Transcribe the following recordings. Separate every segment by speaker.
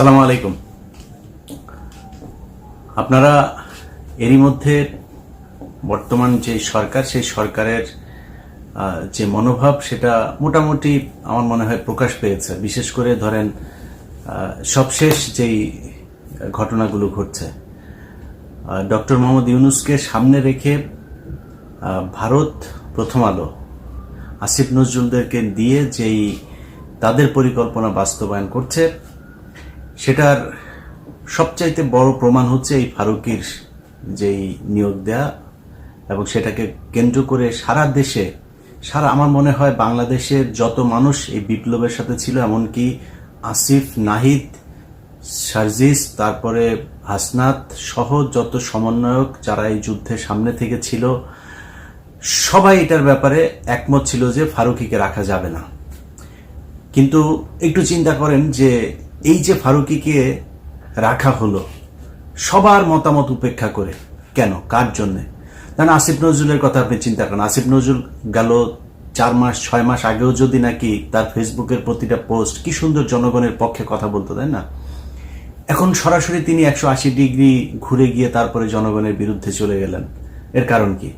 Speaker 1: সালাম আলাইকুম। আপনারা এরই মধ্যে বর্তমান যে সরকার, সেই সরকারের যে মনোভাব, সেটা মোটামুটি আমার মনে হয় প্রকাশ পেয়েছে। বিশেষ করে ধরেন সবশেষ যেই ঘটনাগুলো ঘটছে ডক্টর মোহাম্মদ ইউনুসকে সামনে রেখে ভারত প্রথম আলো, আসিফ নজরুলদেরকে দিয়ে যেই তাদের পরিকল্পনা বাস্তবায়ন করছে সেটার সবচাইতে বড় প্রমাণ হচ্ছে এই ফারুকির যেই নিয়োগ দেয়া এবং সেটাকে কেন্দ্র করে সারা দেশে, সারা আমার মনে হয় বাংলাদেশের যত মানুষ এই বিপ্লবের সাথে ছিল, এমনকি আসিফ, নাহিদ, সার্জিস, তারপরে হাসনাত সহ যত সমন্বয়ক যারা এই যুদ্ধে সামনে থেকে ছিল, সবাই এটার ব্যাপারে একমত ছিল যে ফারুকিকে রাখা যাবে না। কিন্তু একটু চিন্তা করেন যে এই যে ফারুকিকে রাখা হলো, সবার মতামত উপেক্ষা করে। কেন? কার জন্যে? কারণ আসিফ নজরুলের কথা আপনি চিন্তা করেন। আসিফ নজরুল গেল চার মাস, ছয় মাস আগেও যদি নাকি তার ফেসবুকের প্রতিটা পোস্ট, কি সুন্দর জনগণের পক্ষে কথা বলতো, তাই না? এখন সরাসরি তিনি একশো আশি ডিগ্রি ঘুরে গিয়ে তারপরে জনগণের বিরুদ্ধে চলে গেলেন। এর কারণ কি?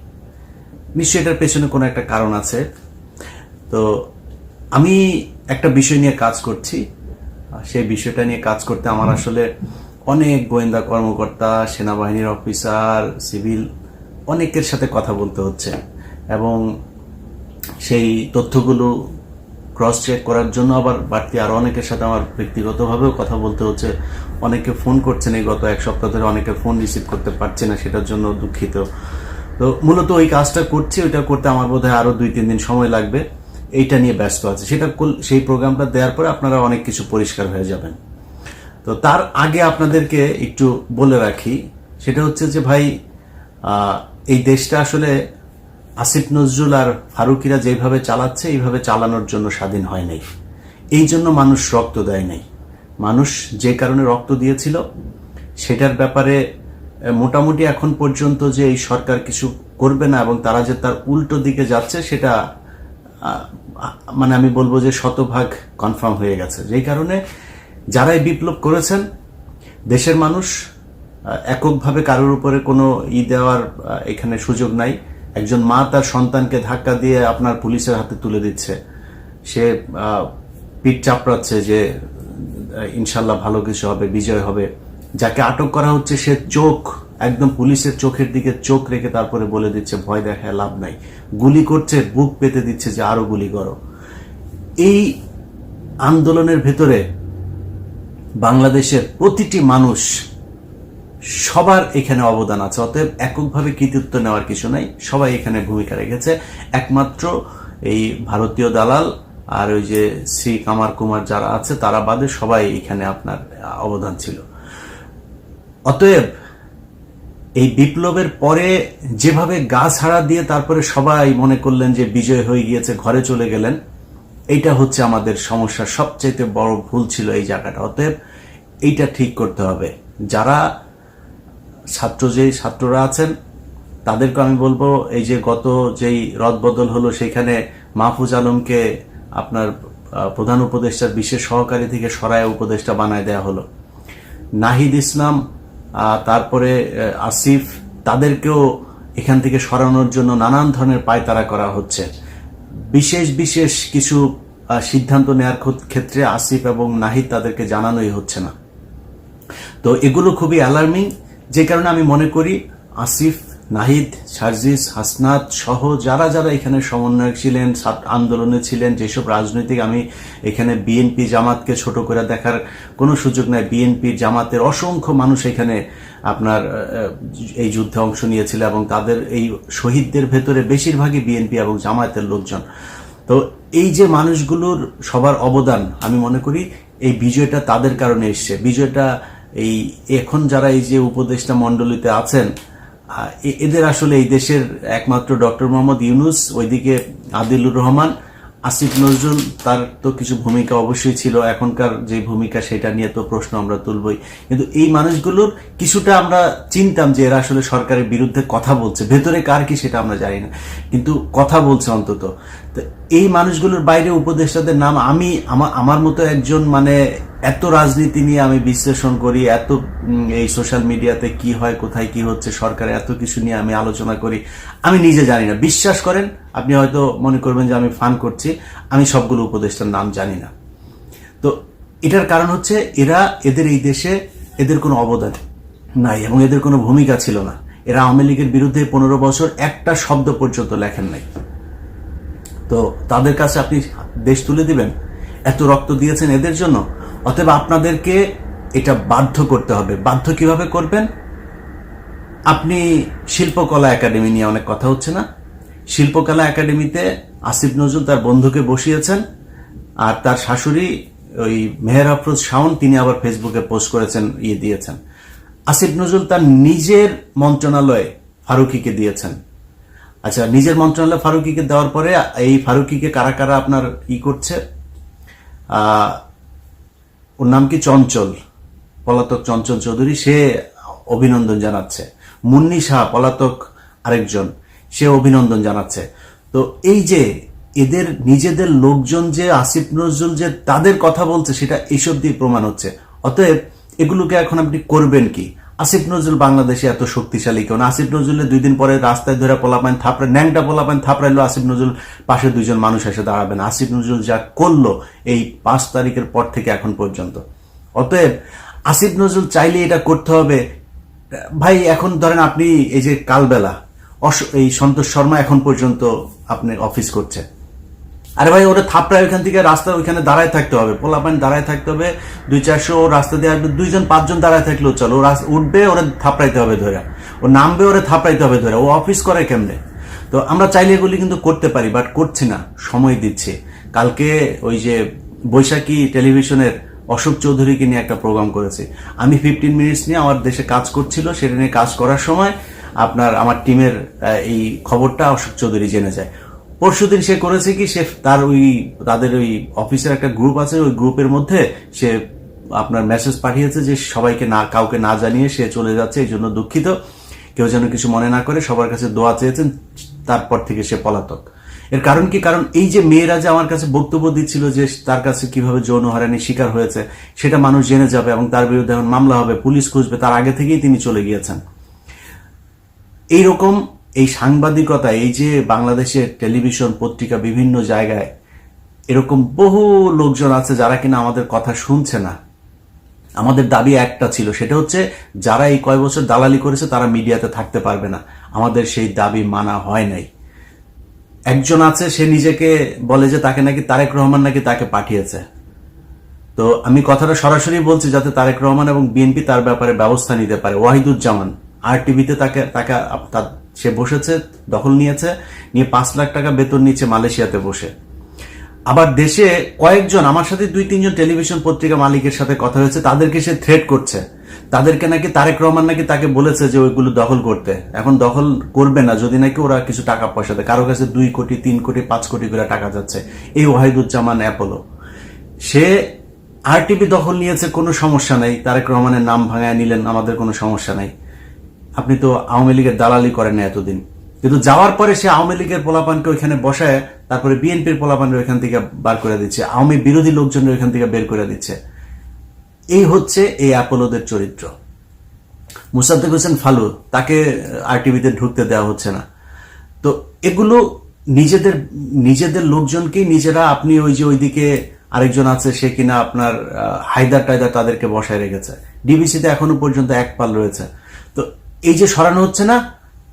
Speaker 1: নিশ্চয়ই এটার পেছনে কোনো একটা কারণ আছে। তো আমি একটা বিষয় নিয়ে কাজ করছি। সেই বিষয়টা নিয়ে কাজ করতে আমার আসলে অনেক গোয়েন্দা কর্মকর্তা, সেনাবাহিনীর অফিসার, সিভিল অনেকের সাথে কথা বলতে হচ্ছে। এবং সেই তথ্যগুলো ক্রস চেক করার জন্য আবার বাড়তি আরও অনেকের সাথে আমার ব্যক্তিগতভাবেও কথা বলতে হচ্ছে। অনেকে ফোন করছেন এই গত এক সপ্তাহ ধরে, অনেকে ফোন রিসিভ করতে পারছে না, সেটার জন্য দুঃখিত। তো মূলত ওই কাজটা করছি, ওইটা করতে আমার বোধহয় আরও দুই তিন দিন সময় লাগবে। এইটা নিয়ে ব্যস্ত আছে। সেটা সেই প্রোগ্রামটা দেওয়ার পরে আপনারা অনেক কিছু পরিষ্কার হয়ে যাবেন। তো তার আগে আপনাদেরকে একটু বলে রাখি, সেটা হচ্ছে যে ভাই এই দেশটা আসলে আসিফ নজরুল আর ফারুকিরা যেভাবে চালাচ্ছে, এইভাবে চালানোর জন্য স্বাধীন হয় নাই। এই জন্য মানুষ রক্ত দেয় নাই। মানুষ যে কারণে রক্ত দিয়েছিল, সেটার ব্যাপারে মোটামুটি এখন পর্যন্ত যে এই সরকার কিছু করবে না এবং তারা যে তার উল্টো দিকে যাচ্ছে, সেটা মানে আমি বলব যে শতভাগ কনফার্ম হয়ে গেছে। যেই কারণে যারাই বিপ্লব করেছেন, দেশের মানুষ এককভাবে কারোর উপরে কোনো ই দেওয়ার এখানে সুযোগ নাই। একজন মা তার সন্তানকে ধাক্কা দিয়ে আপনার পুলিশের হাতে তুলে দিচ্ছে। সে পিঠ চাপড়াচ্ছে যে ইনশাল্লাহ ভালো কিছু হবে, বিজয় হবে। যাকে আটক করা হচ্ছে, সে চোখ একদম পুলিশের চোখের দিকে চোখ রেখে তারপরে বলে দিচ্ছে, ভয় দেখায় লাভ নাই। গুলি করছে, বুক পেতে দিচ্ছে যে আরও গুলি করো। এই আন্দোলনের ভেতরে বাংলাদেশের প্রতিটি মানুষ সবার এখানে অবদান আছে। অতএব এককভাবে কৃতিত্ব নেওয়ার কিছু নাই। সবাই এখানে ভূমিকা রেখেছে। একমাত্র এই ভারতীয় দালাল আর ওই যে শ্রী কামার কুমার যারা আছে, তারা বাদে সবাই এখানে আপনার অবদান ছিল। অতএব এই বিপ্লবের পরে যেভাবে গা ছাড়া দিয়ে তারপরে সবাই মনে করলেন যে বিজয় হয়ে গিয়েছে, ঘরে চলে গেলেন, এইটা হচ্ছে আমাদের সমস্যার সবচাইতে বড় ভুল ছিল এই জায়গাটা। অতএব এইটা ঠিক করতে হবে। যারা ছাত্র যেই ছাত্ররা আছেন, তাদেরকে আমি বলব, এই যে গত যেই রদবদল হলো, সেখানে মাহফুজ আলমকে আপনার প্রধান উপদেষ্টার বিশেষ সহকারী থেকে সরায় উপদেষ্টা বানায় দেয়া হলো। নাহিদ ইসলাম তারপরে আসিফ তাদেরকেও এখান থেকে সরানোর জন্য নানান ধরনের পায়তারা করা হচ্ছে। বিশেষ বিশেষ কিছু সিদ্ধান্ত নেয়ার ক্ষেত্রে আসিফ এবং নাহিদ তাদেরকে জানানোই হচ্ছে না। তো এগুলো খুবই অ্যালার্মিং যে কারণে আমি মনে করি আসিফ নাহিদ, সার্জিস, হাসনাত সহ যারা যারা এখানে সমন্বয়ক ছিলেন আন্দোলনে ছিলেন, যেসব রাজনৈতিক আমি এখানে বিএনপি জামাতকে ছোট করে দেখার কোনো সুযোগ নাই। বিএনপি জামাতের অসংখ্য মানুষ এখানে আপনার এই যুদ্ধে অংশ নিয়েছিল এবং তাদের এই শহীদদের ভেতরে বেশিরভাগই বিএনপি এবং জামায়াতের লোকজন। তো এই যে মানুষগুলোর সবার অবদান, আমি মনে করি এই বিজয়টা তাদের কারণে এসছে। বিজয়টা এই এখন যারা এই যে উপদেষ্টা মণ্ডলীতে আছেন এদের আসলে এই দেশের একমাত্র ডক্টর মোহাম্মদ ইউনুস, ওইদিকে আদিলুর রহমান, আসিফ নজরুল, তার তো কিছু ভূমিকা অবশ্যই ছিল, এখনকার যে ভূমিকা সেটা নিয়ে তো প্রশ্ন আমরা তুলবই। কিন্তু এই মানুষগুলোর কিছুটা আমরা চিনতাম যে এরা আসলে সরকারের বিরুদ্ধে কথা বলছে, ভেতরে কার কি সেটা আমরা জানি না। কিন্তু কথা বলছে অন্তত। তো এই মানুষগুলোর বাইরে উপদেষ্টাদের নাম আমি, আমার মতো একজন মানে এত রাজনীতি নিয়ে আমি বিশ্লেষণ করি, এত এই সোশ্যাল মিডিয়াতে কি হয়, কোথায় কি হচ্ছে, সরকার এত কিছু নিয়ে আমি আলোচনা করি, আমি নিজে জানি না। বিশ্বাস করেন, আপনি হয়তো মনে করবেন যে আমি ফান করছি, আমি সবগুলো উপদেষ্টার নাম জানি না। তো এটার কারণ হচ্ছে, এরা এদের এই দেশে এদের কোনো অবদান নাই এবং এদের কোনো ভূমিকা ছিল না। এরা আওয়ামী লীগের বিরুদ্ধে পনেরো বছর একটা শব্দ পর্যন্ত লেখেন নাই। তো তাদের কাছে আপনি দেশ তুলে দিবেন? এত রক্ত দিয়েছেন এদের জন্য? অতএব আপনাদেরকে এটা বাধ্য করতে হবে। বাধ্য কীভাবে করবেন? আপনি শিল্পকলা একাডেমি নিয়ে অনেক কথা হচ্ছে না? শিল্পকলা একাডেমিতে আসিফ নজরুল তার বন্ধুকে বসিয়েছেন আর তার শাশুড়ি ওই মেহের আফরোজ শাওন, তিনি আবার ফেসবুকে পোস্ট করেছেন ইয়ে দিয়েছেন। আসিফ নজরুল তার নিজের মন্ত্রণালয়ে ফারুকিকে দিয়েছেন। আচ্ছা নিজের মন্ত্রণালয় ফারুকিকে দেওয়ার পরে এই ফারুকিকে কারা কারা আপনার ই করছে? ওর নাম কি চঞ্চল? পলাতক চঞ্চল চৌধুরী, সে অভিনন্দন জানাচ্ছে। মুন্নি শাহ, পলাতক আরেকজন, সে অভিনন্দন জানাচ্ছে। তো এই যে এদের নিজেদের লোকজন যে, আসিফ নজরুল যে তাদের কথা বলছে, সেটা এইসব দিয়ে প্রমাণ হচ্ছে। অতএব এগুলোকে এখন আপনি করবেন কি? আসিফ নজরুল বাংলাদেশে এত শক্তিশালী কেউ না। আসিফ নজরুলের দুই দিন পরে রাস্তায় ধরে পোলাপান থাপড়ে, ন্যাংটা পোলাপান থাপড়াইলো আসিফ নজরুল, পাশে দুইজন মানুষ এসে দাঁড়াবেন আসিফ নজরুল যা করল এই পাঁচ তারিখের পর থেকে এখন পর্যন্ত। অতএব আসিফ নজরুল চাইলে এটা করতে হবে। ভাই, এখন ধরেন আপনি এই যে কালবেলা এই সন্তোষ শর্মা এখন পর্যন্ত আপনি অফিস করছে আরে ভাই ওরা থাপড়ায় ওইখান থেকে রাস্তা ওইখানে দাঁড়ায় থাকতে হবে। পোলা পোলাপান দাঁড়ায় থাকতে হবে, দুই চারশো রাস্তা দিয়ে আসবে দুইজন, পাঁচজন দাঁড়ায় থাকলেও চলো। ও উঠবে, ওরা থাপড়াইতে হবে ধরে। ও নামবে, ওরা থাপড়াইতে হবে ধরে। ও অফিস করে কেমনে? তো আমরা চাইলে এগুলি কিন্তু করতে পারি বাট করছি না। সময় দিচ্ছে। কালকে ওই যে বৈশাখী টেলিভিশনের অশোক চৌধুরীকে নিয়ে একটা প্রোগ্রাম করেছি। আমি ফিফটিন মিনিটস নিয়ে আমার দেশে কাজ করছিল, সেটা নিয়ে কাজ করার সময় আপনার আমার টিমের এই খবরটা অশোক চৌধুরী জেনে যায়। পরশুদিন সে করেছে কি? সে তার ওই, তাদের ওই অফিসের একটা গ্রুপ আছে, ওই গ্রুপের মধ্যে সে আপনার মেসেজ পাঠিয়েছে যে সবাইকে না, কাউকে না জানিয়ে সে চলে যাচ্ছে, এই জন্য দুঃখিত। কেউ যেন কিছু মনে না করে, সবার কাছে দোয়া চেয়েছেন, তারপর থেকে সে পলাতক। এর কারণ কি? কারণ এই যে মেয়েরা যে আমার কাছে বক্তব্য দিচ্ছিল যে তার কাছে কীভাবে যৌন হয়রানির শিকার হয়েছে, সেটা মানুষ জেনে যাবে এবং তার বিরুদ্ধে এখন মামলা হবে, পুলিশ খুঁজবে, তার আগে থেকেই তিনি চলে গিয়েছেন। এইরকম এই সাংবাদিকতা, এই যে বাংলাদেশের টেলিভিশন, পত্রিকা বিভিন্ন জায়গায় এরকম বহু লোকজন আছে যারা কিনা আমাদের কথা শুনছে না। আমাদের দাবি একটা ছিল, সেটা হচ্ছে যারা এই কয় বছর দালালি করেছে তারা মিডিয়াতে থাকতে পারবে না। আমাদের সেই দাবি মানা হয় নাই। একজন আছে, সে নিজেকে বলে যে তাকে নাকি তারেক রহমান নাকি তাকে পাঠিয়েছে। তো আমি কথাটা সরাসরি বলছি যাতে তারেক রহমান এবং বিএনপি তার ব্যাপারে ব্যবস্থা নিতে পারে। ওয়াহিদুজ্জামান, আর টিভিতে তাকে তাকে সে বসেছে, দখল নিয়েছে, নিয়ে পাঁচ লাখ টাকা বেতন নিচ্ছে মালয়েশিয়াতে বসে। আবার দেশে কয়েকজন, আমার সাথে দুই, তিনজন টেলিভিশন পত্রিকা মালিকের সাথে কথা হয়েছে, তাদেরকে সে থ্রেট করছে। তাদেরকে নাকি তারেক রহমান নাকি তাকে বলেছে যে ওইগুলো দখল করতে। এখন দখল করবে না, যদি নাকি ওরা কিছু টাকা পয়সা দেয়। কারও কাছে দুই কোটি, তিন কোটি, পাঁচ কোটি করে টাকা যাচ্ছে। এই ওয়াহিদুজ্জামান অ্যাপোলো। সে আরটিপি দখল নিয়েছে, কোনো সমস্যা নাই। তারেক রহমানের নাম ভাঙায় নিলেন, আমাদের কোনো সমস্যা নাই। আপনি তো আওয়ামী লীগের দালালি করেন না এতদিন। কিন্তু যাওয়ার পরে সে আওয়ামী লীগের পোলাপানকে ওইখানে বসায়, তারপরে বিএনপির পোলাপানকে ওইখান থেকে বার করে দিচ্ছে, আওয়ামী বিরোধী লোকজন ওইখান থেকে বের করে দিচ্ছে। এই হচ্ছে এই অ্যাপোলোদের চরিত্র। মুসাদ্দেক হোসেন ফালু, তাকে আরটিভিতে ঢুকতে দেওয়া হচ্ছে না। তো এগুলো নিজেদের নিজেদের লোকজনকেই নিজেরা আপনি ওই যে ওইদিকে আরেকজন আছে, সে কিনা আপনার হায়দার টায়দার তাদেরকে বসায় রেখেছে। ডিবিসিতে এখনও পর্যন্ত এক পাল রয়েছে। এই যে সরানো হচ্ছে না,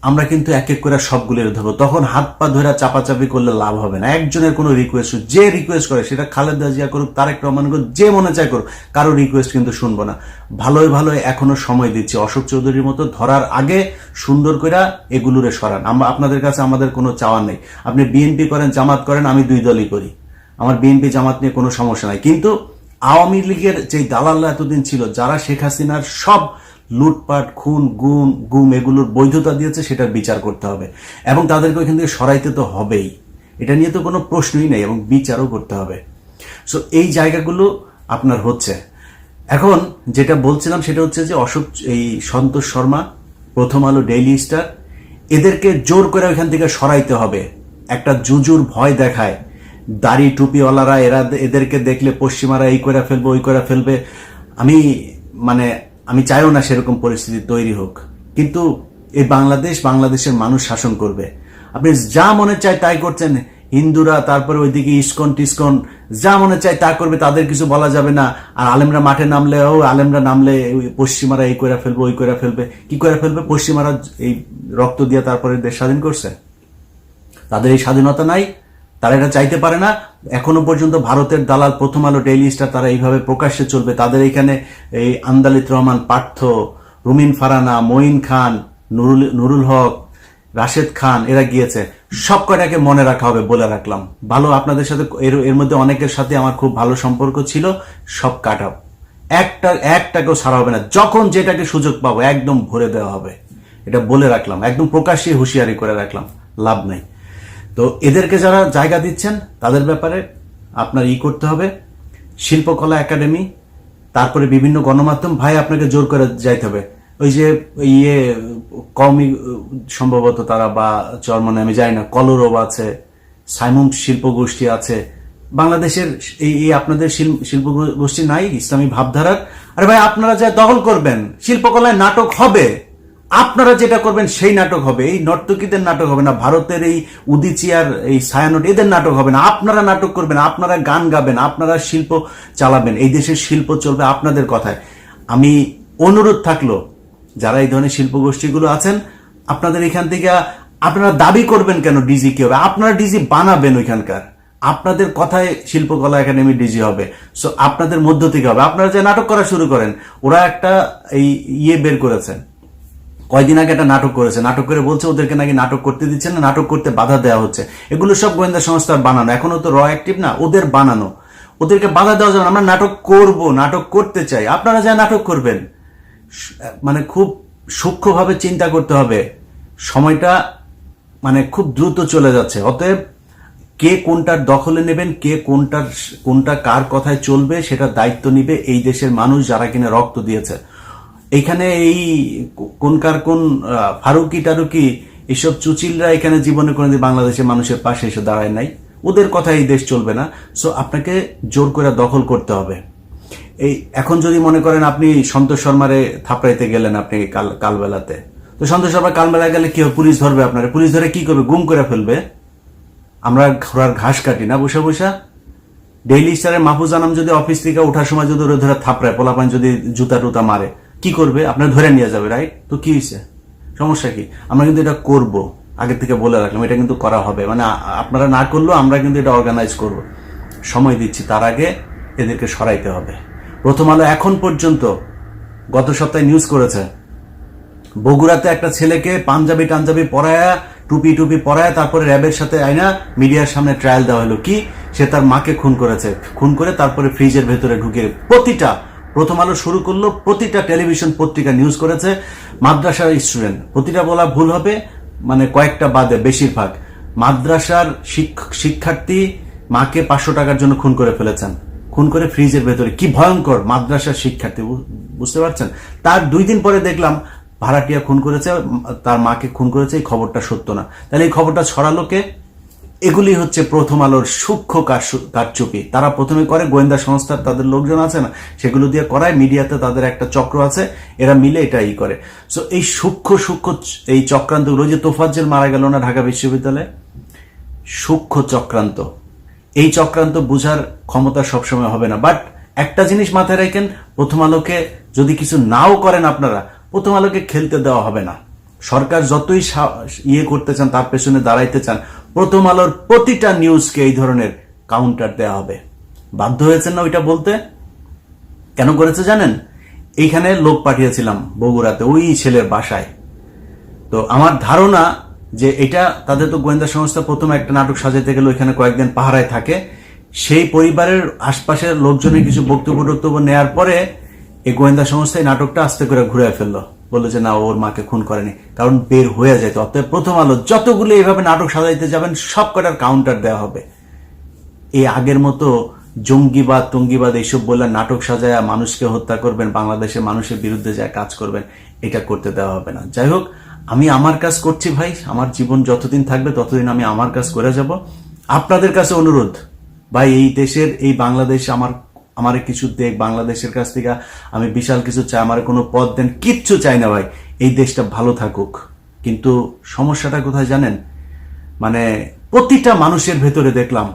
Speaker 1: আমরা কিন্তু এক এক করে সবগুলোর ধরবো। তখন হাত পা ধরে চাপাচাপি করলে লাভ হবে না। একজনের কোনো রিকোয়েস্ট যে রিকোয়েস্ট করে, সেটা খালেদা জিয়া করুক, তারেক রহমান করুক, যে মনে চায় করুক, কারও রিকোয়েস্ট কিন্তু শুনব না। ভালোই ভালোই এখনও সময় দিচ্ছি। অশোক চৌধুরীর মতো ধরার আগে সুন্দর করে এগুলোরে সরান। আমরা আপনাদের কাছে আমাদের কোনো চাওয়ার নেই। আপনি বিএনপি করেন, জামাত করেন, আমি দুই দলই করি। আমার বিএনপি জামাত নিয়ে কোনো সমস্যা নাই। কিন্তু আওয়ামী লীগের যে দালাল্লা এতদিন ছিল, যারা শেখ হাসিনার সব লুটপাট, খুন, গুম গুম এগুলোর বৈধতা দিয়েছে, সেটার বিচার করতে হবে। এবং তাদেরকে ওইখান থেকে সরাইতে তো হবেই। এটা নিয়ে তো কোনো প্রশ্নই নেই, এবং বিচারও করতে হবে। সো এই জায়গাগুলো আপনার হচ্ছে। এখন যেটা বলছিলাম, সেটা হচ্ছে যে অশোক, এই সন্তোষ শর্মা, প্রথম আলো, ডেইলি স্টার, এদেরকে জোর করে ওইখান থেকে সরাইতে হবে। একটা জুজুর ভয় দেখায়। দাড়ি টুপিওয়ালারা, এরা এদেরকে দেখলে পশ্চিমারা এই করে ফেলবে, ওই করে ফেলবে। আমি মানে আমি চাইও না সেরকম পরিস্থিতি তৈরি হোক। কিন্তু এই বাংলাদেশ বাংলাদেশের মানুষ শাসন করবে। আপনি যা মনে চায় তাই করছেন। হিন্দুরা, তারপরে ওইদিকে ইস্কন টিস্কন, যা মনে চায় তা করবে, তাদের কিছু বলা যাবে না। আর আলেমরা মাঠে নামলে ও আলেমরা নামলে পশ্চিমারা এই করে ফেলবে, ওই করে ফেলবে। কি করে ফেলবে? পশ্চিমারা এই রক্ত দিয়ে তারপরে দেশ স্বাধীন করছে। তাদের এই স্বাধীনতা নাই। তারা এটা চাইতে পারে না। এখনও পর্যন্ত ভারতের দালাল প্রথম আলো ডেইলি স্টার তারা এইভাবে প্রকাশ্যে চলবে। তাদের এখানে এই আন্দালিত রহমান, পার্থ, রুমিন ফারানা, মঈন খান, নুরুল নুরুল হক, রাশেদ খান, এরা গিয়েছে। সব কয়টাকে মনে রাখা হবে বলে রাখলাম। ভালো আপনাদের সাথে এর এর মধ্যে অনেকের সাথে আমার খুব ভালো সম্পর্ক ছিল। সব কাটাও। একটা, একটাকেও ছাড়া হবে না। যখন যেটাকে সুযোগ পাবো, একদম ভরে দেওয়া হবে। এটা বলে রাখলাম। একদম প্রকাশ্যে হুঁশিয়ারি করে রাখলাম। লাভ নেই। তো এদেরকে যারা জায়গা দিচ্ছেন, তাদের ব্যাপারে আপনার ই করতে হবে। শিল্পকলা একাডেমি, তারপরে বিভিন্ন গণমাধ্যম, ভাই আপনাকে জোর করে যাইতে হবে। ওই যে ইয়ে কমই সম্ভবত তারা বা চরমনে আমি জানি না, কলরব আছে সাইমুম শিল্প গোষ্ঠী আছে। বাংলাদেশের এই আপনাদের শিল- শিল্প গোষ্ঠী নাই, ইসলামী ভাবধারার। আরে ভাই, আপনারা যা দখল করবেন, শিল্পকলায় নাটক হবে। আপনারা যেটা করবেন সেই নাটক হবে, এই নর্তকীদের নাটক হবে না, ভারতের এই উদিচিয়ার এই ছায়ানট, এদের নাটক হবে না। আপনারা নাটক করবেন, আপনারা গান গাবেন, আপনারা শিল্প চালাবেন, এই দেশের শিল্প চলবে আপনাদের কথায়। আমি অনুরোধ থাকল, যারা এই ধরনের শিল্প গোষ্ঠীগুলো আছেন, আপনাদের এখান থেকে, আপনারা দাবি করবেন কেন ডিজি কি হবে? আপনারা ডিজি বানাবেন ওইখানকার। আপনাদের কথায় শিল্পকলা একাডেমি ডিজি হবে। সো আপনাদের মধ্য থেকে হবে। আপনারা যে নাটক করা শুরু করেন, ওরা একটা এই ইয়ে বের করেছেন। কয়দিন আগে একটা নাটক করেছে। নাটক করে বলছে ওদেরকে নাকি নাটক করতে দিচ্ছে না, নাটক করতে বাধা দেওয়া হচ্ছে। এগুলো সব গোয়েন্দা সংস্থার বানানো। এখনও তো র অ্যাক্টিভ না, ওদের বানানো। ওদেরকে বাধা দেওয়া যাবে আমরা নাটক করব, নাটক করতে চাই। আপনারা যা নাটক করবেন মানে খুব সূক্ষ্মভাবে চিন্তা করতে হবে। সময়টা মানে খুব দ্রুত চলে যাচ্ছে। অতএব কে কোনটার দখলে নেবেন, কে কোনটার, কোনটা কার কথায় চলবে, সেটা দায়িত্ব নিবে এই দেশের মানুষ যারা কিনা রক্ত দিয়েছে। এখানে এই কোনকার কোন ফারুকি টারুকি, এসব চুচিলরা এখানে জীবনে কোনোদিন বাংলাদেশের মানুষের পাশে এসে দাঁড়ায় নাই। ওদের কথা এই দেশ চলবে না। সো আপনাকে জোর করে দখল করতে হবে। এই, এখন যদি মনে করেন আপনি সন্তোষ শর্মারে থাপড়াইতে গেলেন আপনি কাল, কালবেলাতে। তো সন্তোষ শর্মা কালবেলা গেলে কি হবে? পুলিশ ধরবে আপনার। পুলিশ ধরে কি করবে? গুম করে ফেলবে। আমরা ঘোড়ার ঘাস কাটি না বসে বসে। ডেইলি স্টারের মাহফুজ আনাম যদি অফিস থেকে ওঠার সময় যদি ওরা ধরে থাপড়ায়, পোলাপান যদি জুতা টুতা মারে। কি করবে? আপনার ধরে নিয়ে যাবে রাইট তো কি হয়েছে? সমস্যা কি? আমরা কিন্তু এটা করব। আগে থেকে বলে রাখলাম, এটা কিন্তু করা হবে। মানে আপনারা না করলেও আমরা কিন্তু এটা অর্গানাইজ করব। সময় দিচ্ছি, তার আগে এদেরকে সরাইতে হবে। প্রথম আলো এখন পর্যন্ত, গত সপ্তাহে নিউজ করেছে, বগুড়াতে একটা ছেলেকে পাঞ্জাবি টাঞ্জাবি পরায়া, টুপি টুপি পরায়া, তারপরে র্যাবের সাথে আইনা মিডিয়ার সামনে ট্রায়াল দেওয়া হলো। কি? সে তার মাকে খুন করেছে। খুন করে তারপরে ফ্রিজের ভেতরে ঢুকিয়ে, প্রতিটা প্রথম আলো শুরু করল, প্রতিটা টেলিভিশন পত্রিকা নিউজ করেছে, মাদ্রাসার স্টুডেন্ট প্রতিটা বলা ভুল হবে মানে কয়েকটা বাদে বেশিরভাগ। মাদ্রাসার শিক- শিক্ষার্থী মাকে পাঁচশো টাকার জন্য খুন করে ফেলেছেন। খুন করে ফ্রিজের ভেতরে। কি ভয়ঙ্কর, মাদ্রাসার শিক্ষার্থী বুঝতে পারছেন? তার দুই দিন পরে দেখলাম, ভাড়াটিয়া খুন করেছে তার মাকে খুন করেছে, এই খবরটা সত্য না। তাহলে এই খবরটা ছড়ালো কে? এগুলি হচ্ছে প্রথম আলোর সূক্ষ্ম কারচুপি। তারা প্রথমে করে, গোয়েন্দা সংস্থার তাদের লোকজন আছে না, সেগুলো দিয়ে করায়, মিডিয়াতে তাদের একটা চক্র আছে, এরা মিলে এটা করে। সো এই সূক্ষ্ম সূক্ষ্ম এই চক্রান্তগুলো যে তোফাজ্জেল মারা গেল না ঢাকা বিশ্ববিদ্যালয়ে? সূক্ষ্ম চক্রান্ত। এই চক্রান্ত বুঝার ক্ষমতা সবসময় হবে না। বাট একটা জিনিস মাথায় রাখেন, প্রথম আলোকে যদি কিছু নাও করেন আপনারা, প্রথম আলোকে খেলতে দেওয়া হবে না। সরকার যতই ইয়ে করতে চান, তার পেছনে দাঁড়াইতে চান প্রথম আলোর প্রতিটা নিউজকে এই ধরনের কাউন্টার দেওয়া হবে। বাধ্য হয়েছেন না ওইটা বলতে? কেন করেছে জানেন? এইখানে লোক পাঠিয়েছিলাম বগুড়াতে, ওই ছেলের বাসায়। তো আমার ধারণা যে এটা, তাদের তো গোয়েন্দা সংস্থা প্রথমে একটা নাটক সাজাইতে গেলে ওইখানে কয়েকদিন পাহারায় থাকে। সেই পরিবারের আশপাশের লোকজনের কিছু বক্তব্য টক্তব্য নেওয়ার পরে এই গোয়েন্দা সংস্থা এই নাটকটা আস্তে করে ঘুরে ফেলল। বলল যে, না, ওর মাকে খুন করেনি। কারণ বের হয়ে যেত অতএব প্রথম আলো, যতগুলো এইভাবে নাটক সাজাইতে যাবেন, সব কটার কাউন্টার দেওয়া হবে। এই আগের মতো জঙ্গিবাদ, টঙ্গিবাদ এইসব বললে নাটক সাজায়া মানুষকে হত্যা করবেন, বাংলাদেশের মানুষের বিরুদ্ধে যা কাজ করবেন, এটা করতে দেওয়া হবে না। যাই হোক, আমি আমার কাজ করছি ভাই, আমার জীবন যতদিন থাকবে ততদিন আমি আমার কাজ করে যাব। আপনাদের কাছে অনুরোধ, ভাই, এই দেশের, এই বাংলাদেশ আমার আমার কিছু দেখ বাংলাদেশের কাছ থেকে। আমি বিশাল কিছু চাই, আমার কোনো পদ দেন, কিচ্ছু চাই না ভাই। এই দেশটা ভালো থাকুক। কিন্তু সমস্যাটা কোথায় জানেন? মানে প্রতিটা মানুষের ভেতরে দেখলাম,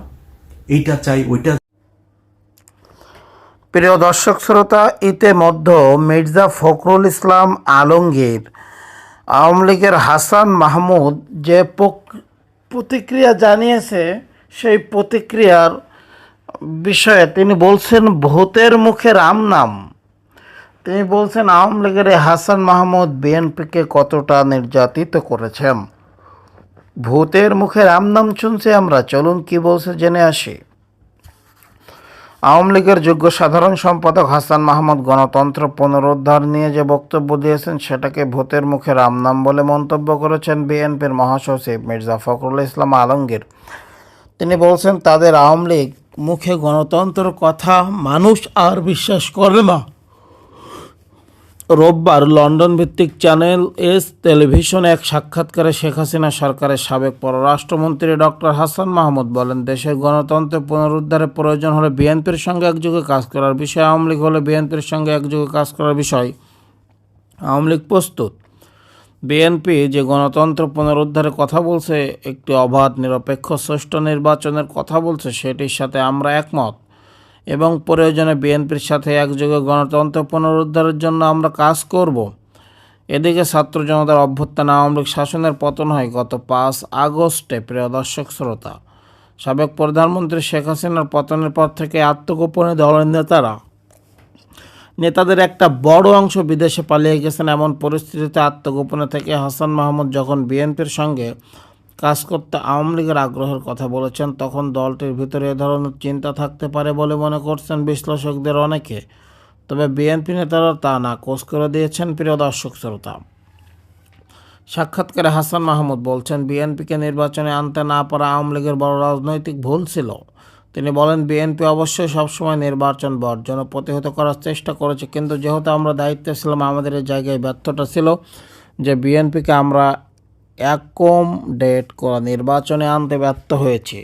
Speaker 1: এইটা চাই, ওইটা
Speaker 2: প্রিয় দর্শক শ্রোতা, ইতিমধ্যে মির্জা ফখরুল ইসলাম আলমগীর, আওয়ামী লীগের হাসান মাহমুদ যে প্রতিক্রিয়া জানিয়েছে, সেই প্রতিক্রিয়ার বিষয়ে তিনি বলছেন, ভূতের মুখে রাম নাম। তিনি বলছেন, আওয়ামী লীগের হাসান মাহমুদ বিএনপিকে কতটা নির্যাতিত করেছেন? ভূতের মুখে রাম নাম শুনছি আমরা, চলুন কি বলছে জেনে আসি। আওয়ামী লীগের যোগ্য সাধারণ সম্পাদক হাসান মাহমুদ গণতন্ত্র পুনরুদ্ধার নিয়ে যে বক্তব্য দিয়েছেন, সেটাকে ভূতের মুখে রামনাম বলে মন্তব্য করেছেন বিএনপির মহাসচিব মির্জা ফখরুল ইসলাম আলমগীর। তিনি বলছেন, তাদের আওয়ামী লীগ মুখে গণতন্ত্র কথা মানুষ আর বিশ্বাস করে না। রোববার লন্ডন ভিত্তিক চ্যানেল এস টেলিভিশনে এক সাক্ষাৎকারে শেখ হাসিনা সরকারের সাবেক পররাষ্ট্রমন্ত্রী ডক্টর হাসান মাহমুদ বলেন, দেশের গণতন্ত্র পুনরুদ্ধারের প্রয়োজন হলে বিএনপির সঙ্গে একযোগে কাজ করার বিষয়, আওয়ামী লীগ হলে বিএনপির সঙ্গে একযোগে কাজ করার বিষয় আওয়ামী লীগ প্রস্তুত। বিএনপি যে গণতন্ত্র পুনরুদ্ধারের কথা বলছে, একটি অবাধ, নিরপেক্ষ সুষ্ঠু নির্বাচনের কথা বলছে, সেটির সাথে আমরা একমত। এবং প্রয়োজনে বিএনপির সাথে একযোগে গণতন্ত্র পুনরুদ্ধারের জন্য আমরা কাজ করব। এদিকে ছাত্র জনতার অভ্যুত্থান আওয়ামী লীগ শাসনের পতন হয় গত পাঁচ আগস্টে, প্রিয় দর্শক শ্রোতা। সাবেক প্রধানমন্ত্রী শেখ হাসিনার পতনের পর থেকে আত্মগোপনে দলের নেতারা নেতাদের একটা বড় অংশ বিদেশে পালিয়ে গেছেন এমন পরিস্থিতিতে আত্মগোপনে থেকে হাসান মাহমুদ যখন বিএনপির সঙ্গে কাজ করতে আওয়ামী লীগের আগ্রহের কথা বলেছেন, তখন দলটির ভিতরে এ ধরনের চিন্তা থাকতে পারে বলে মনে করছেন বিশ্লেষকদের অনেকে। তবে বিএনপি নেতারা তা না কোচ করে দিয়েছেন, প্রিয় দর্শক শ্রোতা। সাক্ষাৎকারে হাসান মাহমুদ বলছেন, বিএনপিকে নির্বাচনে আনতে না পারা আওয়ামী লীগের বড় রাজনৈতিক ভুল ছিল। তিনি বলেন, বিএনপি অবশ্যই সবসময় নির্বাচন বর্জন প্রতিহত করার চেষ্টা করেছে। কিন্তু যেহেতু আমরা দায়িত্বে ছিলাম, আমাদের এই জায়গায় ব্যর্থটা ছিল যে বিএনপিকে আমরা একম ডেট করা নির্বাচনে আনতে ব্যর্থ হয়েছি।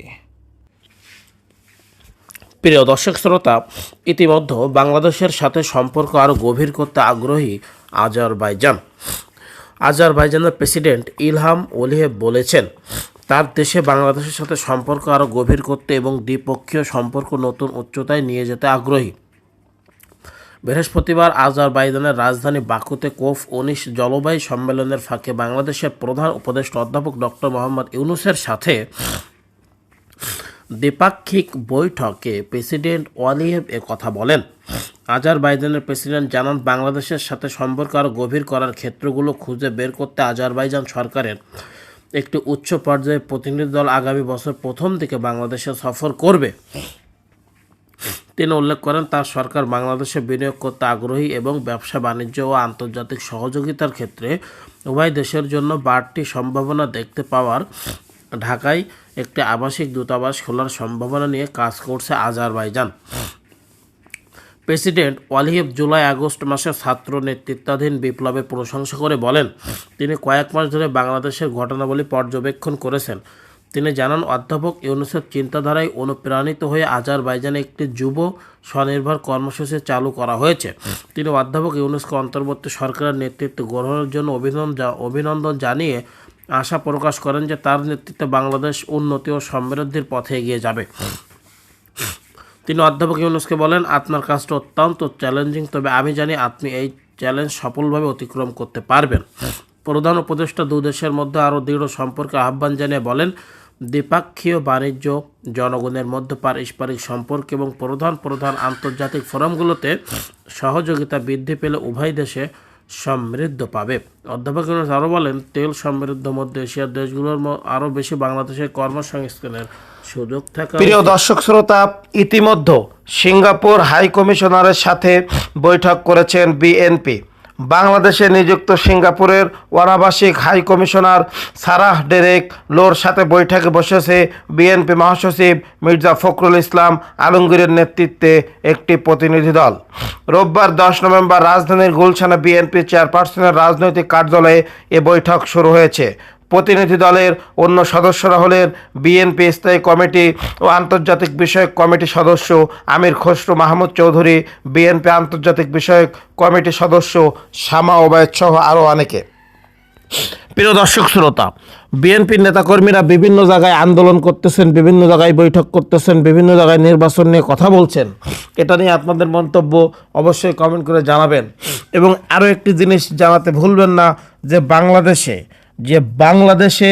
Speaker 2: প্রিয় দর্শক শ্রোতা, ইতিমধ্যে বাংলাদেশের সাথে সম্পর্ক আরও গভীর করতে আগ্রহী আজারবাইজান। আজারবাইজানের প্রেসিডেন্ট ইলহাম ওলিহেভ বলেছেন তার দেশে বাংলাদেশের সাথে সম্পর্ক আরও গভীর করতে এবং দ্বিপক্ষীয় সম্পর্ক নতুন উচ্চতায় নিয়ে যেতে আগ্রহী। বৃহস্পতিবার আজারবাইজানের রাজধানী বাকুতে কোফ উনিশ জলবায়ু সম্মেলনের ফাঁকে বাংলাদেশের প্রধান উপদেষ্টা অধ্যাপক ডক্টর মোহাম্মদ ইউনুসের সাথে দ্বিপাক্ষিক বৈঠকে প্রেসিডেন্ট ওয়ালিয়েভ এ কথা বলেন। আজারবাইজানের প্রেসিডেন্ট জানান, বাংলাদেশের সাথে সম্পর্ক আরও গভীর করার ক্ষেত্রগুলো খুঁজে বের করতে আজারবাইজান সরকারের একটি উচ্চ পর্যায়ে প্রতিনিধি দল আগামী বছর প্রথম দিকে বাংলাদেশে সফর করবে। তিনি উল্লেখ করেন, তার সরকার বাংলাদেশে বিনিয়োগ করতে আগ্রহী এবং ব্যবসা বাণিজ্য ও আন্তর্জাতিক সহযোগিতার ক্ষেত্রে উভয় দেশের জন্য বাড়তি সম্ভাবনা দেখতে পাওয়ার ঢাকায় একটি আবাসিক দূতাবাস খোলার সম্ভাবনা নিয়ে কাজ করছে আজারবাইজান। প্রেসিডেন্ট ওয়ালিহেব জুলাই আগস্ট মাসে ছাত্র নেতৃত্বাধীন বিপ্লবের প্রশংসা করে বলেন, তিনি কয়েক মাস ধরে বাংলাদেশের ঘটনাবলী পর্যবেক্ষণ করেছেন। তিনি জানান, অধ্যাপক ইউনুসেফ চিন্তাধারায় অনুপ্রাণিত হয়ে আজারবাইজানে একটি যুব স্বনির্ভর কর্মসূচি চালু করা হয়েছে। তিনি অধ্যাপক ইউনুসকে অন্তর্বর্তী সরকারের নেতৃত্ব গ্রহণের জন্য অভিনন্দন অভিনন্দন জানিয়ে আশা প্রকাশ করেন যে তার নেতৃত্বে বাংলাদেশ উন্নতি ও সমৃদ্ধির পথে এগিয়ে যাবে। তিনি অধ্যাপক ইউনুসকে বলেন, আপনার কাজটা অত্যন্ত চ্যালেঞ্জিং তবে আমি জানি আপনি এই চ্যালেঞ্জ সফলভাবে অতিক্রম করতে পারবেন। প্রধান উপদেষ্টা দু দেশের মধ্যে আরও দৃঢ় সম্পর্কে আহ্বান জানিয়ে বলেন, দ্বিপাক্ষীয় বাণিজ্য, জনগণের মধ্যে পারস্পরিক সম্পর্ক এবং প্রধান প্রধান আন্তর্জাতিক ফোরামগুলোতে সহযোগিতা বৃদ্ধি পেলে উভয় দেশে সমৃদ্ধ পাবে। অধ্যাপক ইউনুস আরও বলেন, তেল সমৃদ্ধ মধ্য এশিয়ার দেশগুলোর আরও বেশি বাংলাদেশের কর্মসংস্থানের সুযোগ থাকা
Speaker 3: প্রিয় দর্শক শ্রোতা ইতিমধ্যে সিঙ্গাপুর হাই কমিশনারের সাথে বৈঠক করেছেন বিএনপি। বাংলাদেশে নিযুক্ত সিঙ্গাপুরের অনাবাসিক হাই কমিশনার সারাহ ডেরেক লোর সাথে বৈঠকে বসেছে বিএনপি মহাসচিব মির্জা ফখরুল ইসলাম আলমগীরের নেতৃত্বে একটি প্রতিনিধি দল। রোববার দশ নভেম্বর রাজধানীর গুলশানে বিএনপি চেয়ারপারসনের রাজনৈতিক কার্যালয়ে এ বৈঠক শুরু হয়েছে। প্রতিনিধি দলের অন্য সদস্যরা হলেন বিএনপি স্থায়ী কমিটি ও আন্তর্জাতিক বিষয়ক কমিটি সদস্য আমির খসরু, মাহমুদ চৌধুরী, বিএনপি আন্তর্জাতিক বিষয়ক কমিটি সদস্য শামা ওবায়দ সহ আরও অনেকে। প্রিয় দর্শক শ্রোতা, বিএনপির নেতাকর্মীরা বিভিন্ন জায়গায় আন্দোলন করতেছেন, বিভিন্ন জায়গায় বৈঠক করতেছেন, বিভিন্ন জায়গায় নির্বাচন নিয়ে কথা বলছেন। এটা নিয়ে আপনাদের মন্তব্য অবশ্যই কমেন্ট করে জানাবেন। এবং আরও একটি জিনিস জানাতে ভুলবেন না যে বাংলাদেশে যে বাংলাদেশে